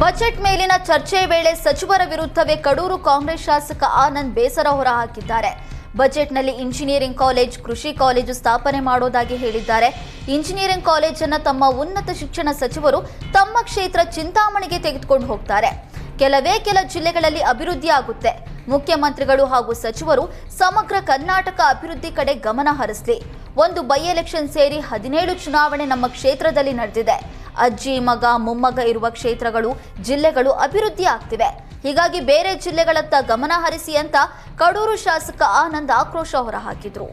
Budget ಮೇಲಿನ ಚರ್ಚೆ ವೇಳೆ ಸಚಿವರ ವಿರುದ್ಧವೇ ಕಡೂರು ಕಾಂಗ್ರೆಸ್ ಶಾಸಕ ಆನಂದ್ ಬೇಸರ ಹೊರಹಾಕಿದ್ದಾರೆ. ಬಜೆಟ್ನಲ್ಲಿ ಇಂಜಿನಿಯರಿಂಗ್ ಕಾಲೇಜ್, ಕೃಷಿ ಕಾಲೇಜು ಸ್ಥಾಪನೆ ಮಾಡೋದಾಗಿ ಹೇಳಿದ್ದಾರೆ. ಇಂಜಿನಿಯರಿಂಗ್ ಕಾಲೇಜನ್ನು ತಮ್ಮ ಉನ್ನತ ಶಿಕ್ಷಣ ಸಚಿವರು ತಮ್ಮ ಕ್ಷೇತ್ರ ಚಿಂತಾಮಣಿಗೆ ತೆಗೆದುಕೊಂಡು ಹೋಗ್ತಾರೆ. ಕೆಲವೇ ಕೆಲ ಜಿಲ್ಲೆಗಳಲ್ಲಿ ಅಭಿವೃದ್ಧಿ ಆಗುತ್ತೆ. ಮುಖ್ಯಮಂತ್ರಿಗಳು ಹಾಗೂ ಸಚಿವರು ಸಮಗ್ರ ಕರ್ನಾಟಕ ಅಭಿವೃದ್ಧಿ ಕಡೆ ಗಮನ ಹರಿಸಲಿ. ಒಂದು ಬೈ ಎಲೆಕ್ಷನ್ ಸೇರಿ ಹದಿನೇಳು ಚುನಾವಣೆ ನಮ್ಮ ಕ್ಷೇತ್ರದಲ್ಲಿ ನಡೆದಿದೆ. ಅಜ್ಜಿ, ಮಗ, ಮೊಮ್ಮಗ ಇರುವ ಕ್ಷೇತ್ರಗಳು ಜಿಲ್ಲೆಗಳು ಅಭಿವೃದ್ಧಿ ಆಗ್ತಿವೆ ಹೀಗಾಗಿ ಬೇರೆ ಜಿಲ್ಲೆಗಳತ್ತ ಗಮನ ಹರಿಸಿ ಅಂತ ಕಡೂರು ಶಾಸಕ ಆನಂದ್ ಆಕ್ರೋಶ ಹೊರಹಾಕಿದ್ರು.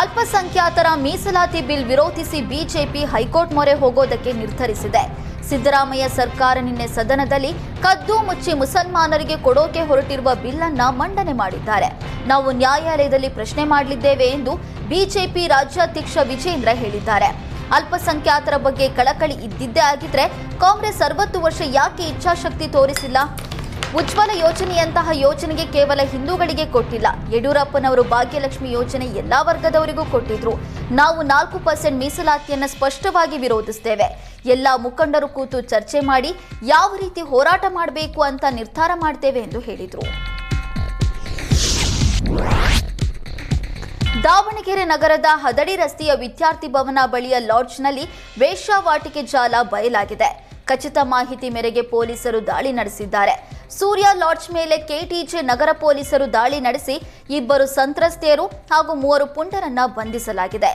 ಅಲ್ಪಸಂಖ್ಯಾತರ ಮೀಸಲಾತಿ ಬಿಲ್ ವಿರೋಧಿಸಿ ಬಿಜೆಪಿ ಹೈಕೋರ್ಟ್ ಮೊರೆ ಹೋಗೋದಕ್ಕೆ ನಿರ್ಧರಿಸಿದೆ. ಸಿದ್ದರಾಮಯ್ಯ ಸರ್ಕಾರ ನಿನ್ನೆ ಸದನದಲ್ಲಿ ಕದ್ದು ಮುಚ್ಚಿ ಮುಸಲ್ಮಾನರಿಗೆ ಕೊಡೋಕೆ ಹೊರಟಿರುವ ಬಿಲ್ ಅನ್ನ ಮಂಡನೆ ಮಾಡಿದ್ದಾರೆ. ನಾವು ನ್ಯಾಯಾಲಯದಲ್ಲಿ ಪ್ರಶ್ನೆ ಮಾಡಲಿದ್ದೇವೆ ಎಂದು ಬಿಜೆಪಿ ರಾಜ್ಯಾಧ್ಯಕ್ಷ ವಿಜೇಂದ್ರ ಹೇಳಿದ್ದಾರೆ. ಅಲ್ಪಸಂಖ್ಯಾತರ ಬಗ್ಗೆ ಕಳಕಳಿ ಇದ್ದಿದ್ದೇ ಆಗಿದ್ರೆ ಕಾಂಗ್ರೆಸ್ ಅರವತ್ತು ವರ್ಷ ಯಾಕೆ ಇಚ್ಛಾಶಕ್ತಿ ತೋರಿಸಿಲ್ಲ? ಉಜ್ವಲ ಯೋಜನೆಯಂತಹ ಯೋಜನೆಗೆ ಕೇವಲ ಹಿಂದೂಗಳಿಗೆ ಕೊಟ್ಟಿಲ್ಲ. ಯಡಿಯೂರಪ್ಪನವರು ಭಾಗ್ಯಲಕ್ಷ್ಮಿ ಯೋಜನೆ ಎಲ್ಲಾ ವರ್ಗದವರಿಗೂ ಕೊಟ್ಟಿದ್ರು. ನಾವು ನಾಲ್ಕು ಪರ್ಸೆಂಟ್ ಮೀಸಲಾತಿಯನ್ನು ಸ್ಪಷ್ಟವಾಗಿ ವಿರೋಧಿಸ್ತೇವೆ. ಎಲ್ಲ ಮುಖಂಡರು ಕೂತು ಚರ್ಚೆ ಮಾಡಿ ಯಾವ ರೀತಿ ಹೋರಾಟ ಮಾಡಬೇಕು ಅಂತ ನಿರ್ಧಾರ ಮಾಡ್ತೇವೆ ಎಂದು ಹೇಳಿದರು. ದಾವಣಗೆರೆ ನಗರದ ಹದಡಿ ರಸ್ತೆಯ ವಿದ್ಯಾರ್ಥಿ ಭವನ ಬಳಿಯ ಲಾಡ್ಜ್ನಲ್ಲಿ ವೇಶ್ಯಾವಾಟಿಕೆ ಜಾಲ ಬಯಲಾಗಿದೆ. ಖಚಿತ ಮಾಹಿತಿ ಮೇರೆಗೆ ಪೊಲೀಸರು ದಾಳಿ ನಡೆಸಿದ್ದಾರೆ. ಸೂರ್ಯ ಲಾಡ್ಜ್ ಮೇಲೆ ಕೆಟಿಜೆ ನಗರ ಪೊಲೀಸರು ದಾಳಿ ನಡೆಸಿ ಇಬ್ಬರು ಸಂತ್ರಸ್ತೆಯರು ಹಾಗೂ ಮೂವರು ಪುಂಡರನ್ನ ಬಂಧಿಸಲಾಗಿದೆ.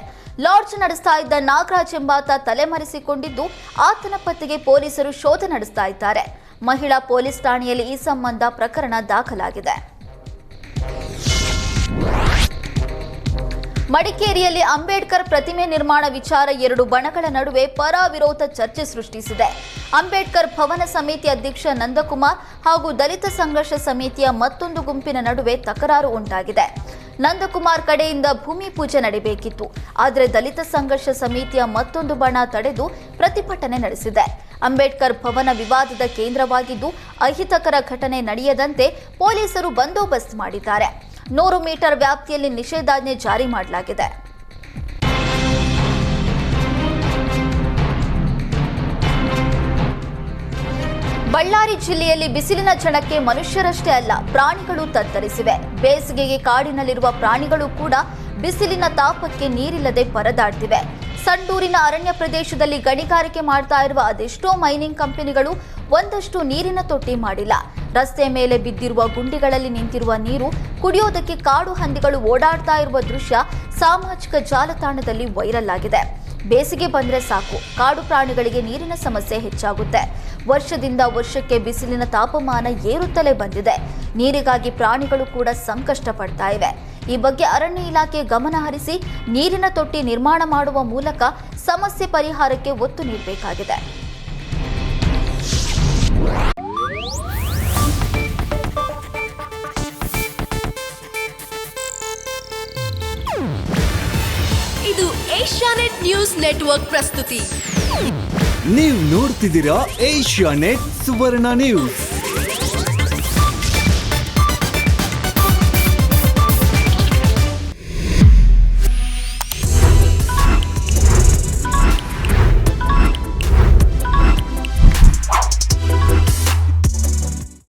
ಲಾಡ್ಜ್ ನಡೆಸ್ತಾ ಇದ್ದ ನಾಗರಾಜ್ ಎಂಬಾತ ತಲೆಮರೆಸಿಕೊಂಡಿದ್ದು, ಆತನ ಪತ್ತೆಗೆ ಪೊಲೀಸರು ಶೋಧ ನಡೆಸ್ತಾ ಇದ್ದಾರೆ. ಮಹಿಳಾ ಪೊಲೀಸ್ ಠಾಣೆಯಲ್ಲಿ ಈ ಸಂಬಂಧ ಪ್ರಕರಣ ದಾಖಲಾಗಿದೆ. ಮಡಿಕೇರಿಯಲ್ಲಿ ಅಂಬೇಡ್ಕರ್ ಪ್ರತಿಮೆ ನಿರ್ಮಾಣ ವಿಚಾರ ಎರಡು ಬಣಗಳ ನಡುವೆ ಪರ ವಿರೋಧ ಚರ್ಚೆ ಸೃಷ್ಟಿಸಿದೆ. ಅಂಬೇಡ್ಕರ್ ಭವನ ಸಮಿತಿ ಅಧ್ಯಕ್ಷ ನಂದಕುಮಾರ್ ಹಾಗೂ ದಲಿತ ಸಂಘರ್ಷ ಸಮಿತಿಯ ಮತ್ತೊಂದು ಗುಂಪಿನ ನಡುವೆ ತಕರಾರು ಉಂಟಾಗಿದೆ. ನಂದಕುಮಾರ್ ಕಡೆಯಿಂದ ಭೂಮಿ ಪೂಜೆ ನಡೆಯಬೇಕಿತ್ತು ಆದರೆ ದಲಿತ ಸಂಘರ್ಷ ಸಮಿತಿಯ ಮತ್ತೊಂದು ಬಣ ತಡೆದು ಪ್ರತಿಭಟನೆ ನಡೆಸಿದೆ. ಅಂಬೇಡ್ಕರ್ ಭವನ ವಿವಾದದ ಕೇಂದ್ರವಾಗಿದ್ದು ಅಹಿತಕರ ಘಟನೆ ನಡೆಯದಂತೆ ಪೊಲೀಸರು ಬಂದೋಬಸ್ತ್ ಮಾಡಿದ್ದಾರೆ. ನೂರು ಮೀಟರ್ ವ್ಯಾಪ್ತಿಯಲ್ಲಿ ನಿಷೇಧಾಜ್ಞೆ ಜಾರಿ ಮಾಡಲಾಗಿದೆ. ಬಳ್ಳಾರಿ ಜಿಲ್ಲೆಯಲ್ಲಿ ಬಿಸಿಲಿನ ಜನಕ್ಕೆ ಮನುಷ್ಯರಷ್ಟೇ ಅಲ್ಲ, ಪ್ರಾಣಿಗಳು ತತ್ತರಿಸಿವೆ. ಬೇಸಿಗೆಗೆ ಕಾಡಿನಲ್ಲಿರುವ ಪ್ರಾಣಿಗಳು ಕೂಡ ಬಿಸಿಲಿನ ತಾಪಕ್ಕೆ ನೀರಿಲ್ಲದೆ ಪರದಾಡ್ತಿವೆ. ಸಂಡೂರಿನ ಅರಣ್ಯ ಪ್ರದೇಶದಲ್ಲಿ ಗಣಿಗಾರಿಕೆ ಮಾಡ್ತಾ ಇರುವ ಅದೆಷ್ಟೋ ಮೈನಿಂಗ್ ಕಂಪನಿಗಳು ಒಂದಷ್ಟು ನೀರಿನ ತೊಟ್ಟಿ ಮಾಡಿಲ್ಲ. ರಸ್ತೆ ಮೇಲೆ ಬಿದ್ದಿರುವ ಗುಂಡಿಗಳಲ್ಲಿ ನಿಂತಿರುವ ನೀರು ಕುಡಿಯೋದಕ್ಕೆ ಕಾಡು ಹಂದಿಗಳು ಓಡಾಡ್ತಾ ಇರುವ ದೃಶ್ಯ ಸಾಮಾಜಿಕ ಜಾಲತಾಣದಲ್ಲಿ ವೈರಲ್ ಆಗಿದೆ. ಬೇಸಿಗೆ ಬಂದ್ರೆ ಸಾಕು, ಕಾಡು ಪ್ರಾಣಿಗಳಿಗೆ ನೀರಿನ ಸಮಸ್ಯೆ ಹೆಚ್ಚಾಗುತ್ತೆ. ವರ್ಷದಿಂದ ವರ್ಷಕ್ಕೆ ಬಿಸಿಲಿನ ತಾಪಮಾನ ಏರುತ್ತಲೇ ಬಂದಿದೆ. ನೀರಿಗಾಗಿ ಪ್ರಾಣಿಗಳು ಕೂಡ ಸಂಕಷ್ಟ ಪಡ್ತಾ ಇವೆ. ಈ ಬಗ್ಗೆ ಅರಣ್ಯ ಇಲಾಖೆ ಗಮನ ಹರಿಸಿ ನೀರಿನ ತೊಟ್ಟಿ ನಿರ್ಮಾಣ ಮಾಡುವ ಮೂಲಕ ಸಮಸ್ಯೆ ಪರಿಹಾರಕ್ಕೆ ಒತ್ತು ನೀಡಬೇಕಾಗಿದೆ. ಇದು ಏಷ್ಯಾನೆಟ್ ನ್ಯೂಸ್ ನೆಟ್ವರ್ಕ್ ಪ್ರಸ್ತುತಿ. ನೀವು ನೋಡ್ತಿದ್ದೀರಾ ಏಷ್ಯಾ ನೆಟ್ ಸುವರ್ಣ ನ್ಯೂಸ್.